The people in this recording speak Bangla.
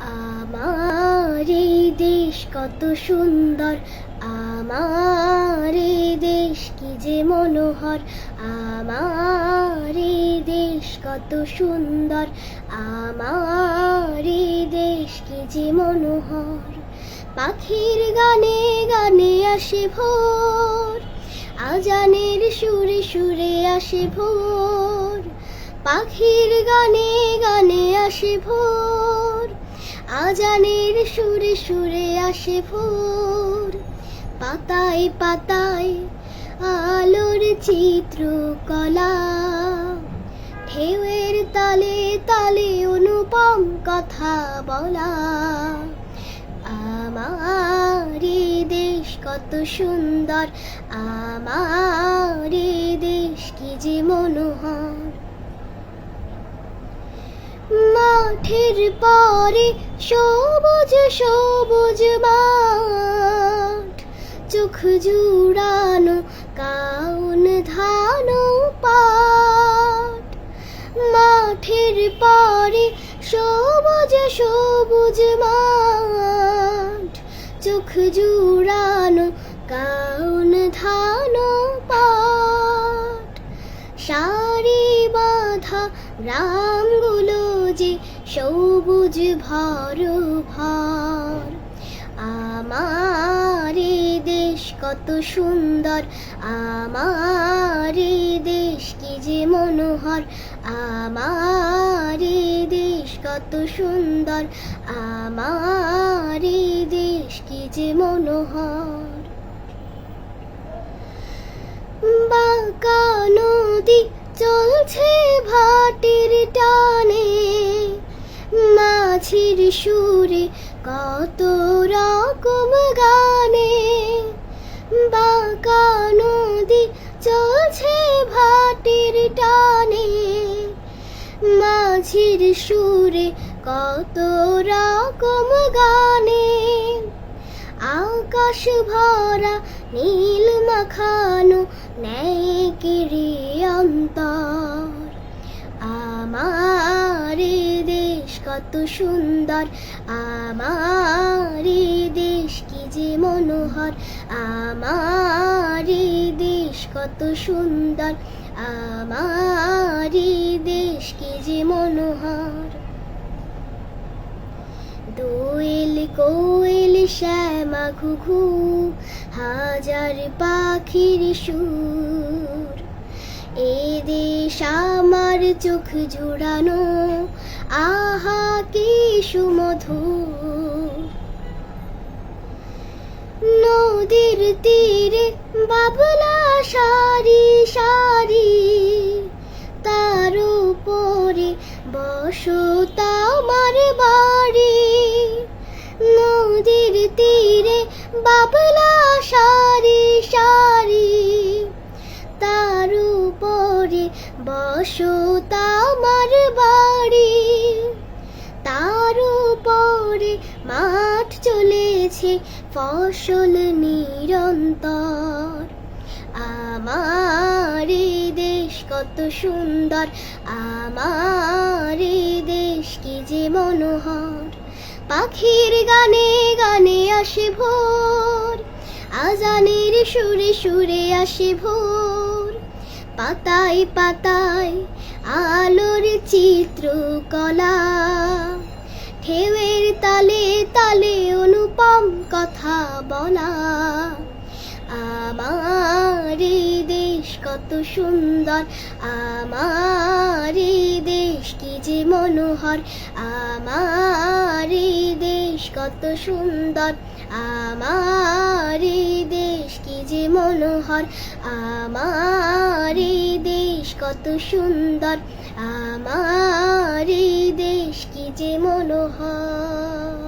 আমার এই দেশ কত সুন্দর, আমার এই দেশ কি যে মনোহর, আমার এই দেশ কত সুন্দর, আমার এই দেশ কি যে মনোহর। পাখির গানে গানে আসে ভোর, আজানের সুরে সুরে আসে ভোর। পাখির গানে গানে আসে ভোর আজানের সুরে সুরে আসে ভোর। পাতায় পাতায় আলোর চিত্র কলা ঢেউয়ের তালে তালে অনুপম কথা বলা। আমার দেশ কত সুন্দর, আমার দেশ কি যে মনোহর। মাঠের পরে সবুজ সবুজ মাঠ। চোখ জুড়ানো কাউন ধান মাঠের পরে সবুজ সবুজ মাঠ। চোখ জুড়ানো কাউন ধান পাট। সারি বাঁধা গ্রামগুলো যে সবুজ ভর ভর। আমার দেশ কত সুন্দর, আমার দেশ কি যে মনোহর। আমার দেশ কত সুন্দর, আমার দেশ কি যে মনোহর। বাঁকা নদী চলছে মাছির সুরে কত রকম গানে। বাঁকা নদী চলছে ভাটির টানে। মাঝির সুরে কত রকম গানে। আকাশ ভরা নীল মাখানো নেকিরি অন্তর। কত সুন্দর। আমার দেশ কি যে মনোহর। আমার দেশ কত সুন্দর। আমার দেশ কি যে মনোহর। দোয়েল কোয়েল শ্যামা ঘুঘু, হাজার পাখির সুর। এ দেশ আমার চোখ জুড়ানো, আহা কি সুমধুর। নদীর তীরে বাবলা সারি সারি, তার উপরে বসত আমার বাড়ি। নদীর তীরে বাবলা সারি সারি, তার উপরে বসত চলেছে ফসল নিরন্তর। আমার দেশ কত সুন্দর, আমার দেশ কি যে মনোহর। পাখির গানে গানে আসে ভোর, আজানের সুরে সুরে আসে ভোর। পাতায় পাতায় আলোর চিত্র কথা বলা। আমার দেশ কত সুন্দর, আমার দেশ কি যে মনোহর। আমার দেশ কত সুন্দর, আমার দেশ কি যে মনোহর। আমার দেশ কত সুন্দর, আমার দেশ কি যে মনোহর।